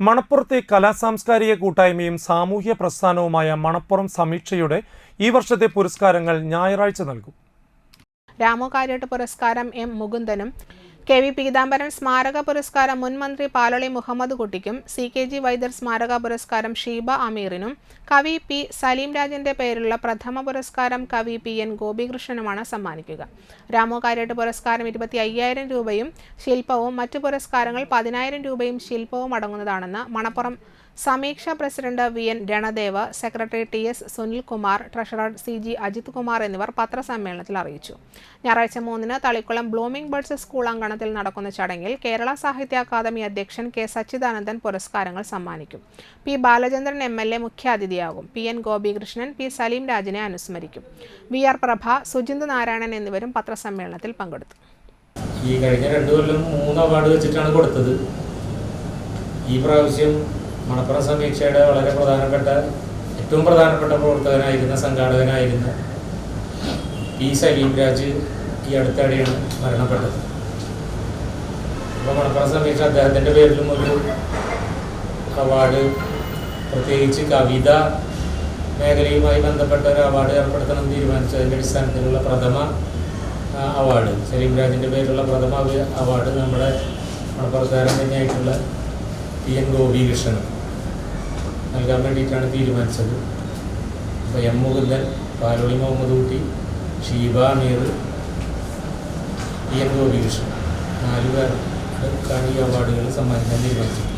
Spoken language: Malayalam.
മണപ്പുറത്തെ കലാസാംസ്കാരിക കൂട്ടായ്മയും സാമൂഹ്യ പ്രസ്ഥാനവുമായ മണപ്പുറം സമീക്ഷയുടെ ഈ വർഷത്തെ പുരസ്കാരങ്ങൾ ഞായറാഴ്ച നൽകും. രാമകാര്യോട്ട് പുരസ്കാരം എം മുകുന്ദനും കെ വി പീതാംബരൻ സ്മാരക പുരസ്കാരം മുൻ മന്ത്രി പാലളി മുഹമ്മദ് കുട്ടിക്കും സി കെ ജി വൈദ്യർ സ്മാരക പുരസ്കാരം ഷീബ അമീറിനും കവി പി സലീം രാജന്റെ പേരിലുള്ള പ്രഥമ പുരസ്കാരം കവി പി എൻ ഗോപികൃഷ്ണനുമാണ് സമ്മാനിക്കുക. രാമു കാര്യട്ട് പുരസ്കാരം ഇരുപത്തി അയ്യായിരം രൂപയും ശില്പവും മറ്റു പുരസ്കാരങ്ങൾ പതിനായിരം രൂപയും ശില്പവും അടങ്ങുന്നതാണെന്ന് Manappuram Sameeksha president V N Ranadev secretary T S Sunilkumar treasurer C G Ajith Kumar എന്നിവർ പത്രസമ്മേളനത്തിൽ അറിയിച്ചു. ഞായറാഴ്ച മൂന്നിന് തളിക്കുളം ബ്ലൂമിംഗ് ബേർഡ്സ് സ്കൂൾ അങ്കണത്തിൽ നടക്കുന്ന ചടങ്ങിൽ കേരള സാഹിത്യ അക്കാദമി അധ്യക്ഷൻ കെ സച്ചിദാനന്ദൻ പുരസ്കാരങ്ങൾ സമ്മാനിക്കും. P Balachandran M L A മുഖ്യാതിഥിയാകും. P N Gopikrishnan P Saleem രാജിനെ അനുസ്മരിക്കും. വി ആർ പ്രഭ സുജിന്ദ് നാരായണൻ എന്നിവരും പത്രസമ്മേളനത്തിൽ പങ്കെടുത്തു. ഈ കഴിഞ്ഞ രണ്ടു കൊല്ലം മൂന്ന് അവാർഡ് വെച്ചിട്ടാണ് കൊടുത്തത്. ഈ പ്രാവശ്യം മണപ്പുറം സമീക്ഷയുടെ വളരെ പ്രധാനപ്പെട്ട ഏറ്റവും പ്രധാനപ്പെട്ട പ്രവർത്തകനായിരുന്ന സംഘാടകനായിരുന്ന പി സലീം രാജ് ഈ അടുത്തിടെയാണ് മരണപ്പെട്ടത്. അപ്പോൾ മണപ്പുറം സമീക്ഷ അദ്ദേഹത്തിന്റെ പേരിലും ഒരു അവാർഡ് പ്രത്യേകിച്ച് കവിത മേഖലയുമായി ബന്ധപ്പെട്ട ഒരു അവാർഡ് ഏർപ്പെടുത്തണം തീരുമാനിച്ചതിന്റെ അടിസ്ഥാനത്തിലുള്ള പ്രഥമ അവാർഡ് സലീം പേരിലുള്ള പ്രഥമ അവ- അവാർഡ് നമ്മുടെ മണപ്പുറക്കാരൻ തന്നെയായിട്ടുള്ള പി എൻ. ഗോപികൃഷ്ണൻ നൽകാൻ വേണ്ടിയിട്ടാണ് തീരുമാനിച്ചത്. അപ്പോൾ M. Mukundan Paloli Muhammed Kutty Sheeba Meer P N. Gopikrishnan നാല് ഈ അവാർഡുകൾ സമ്മാനിക്കാൻ തീരുമാനിച്ചത്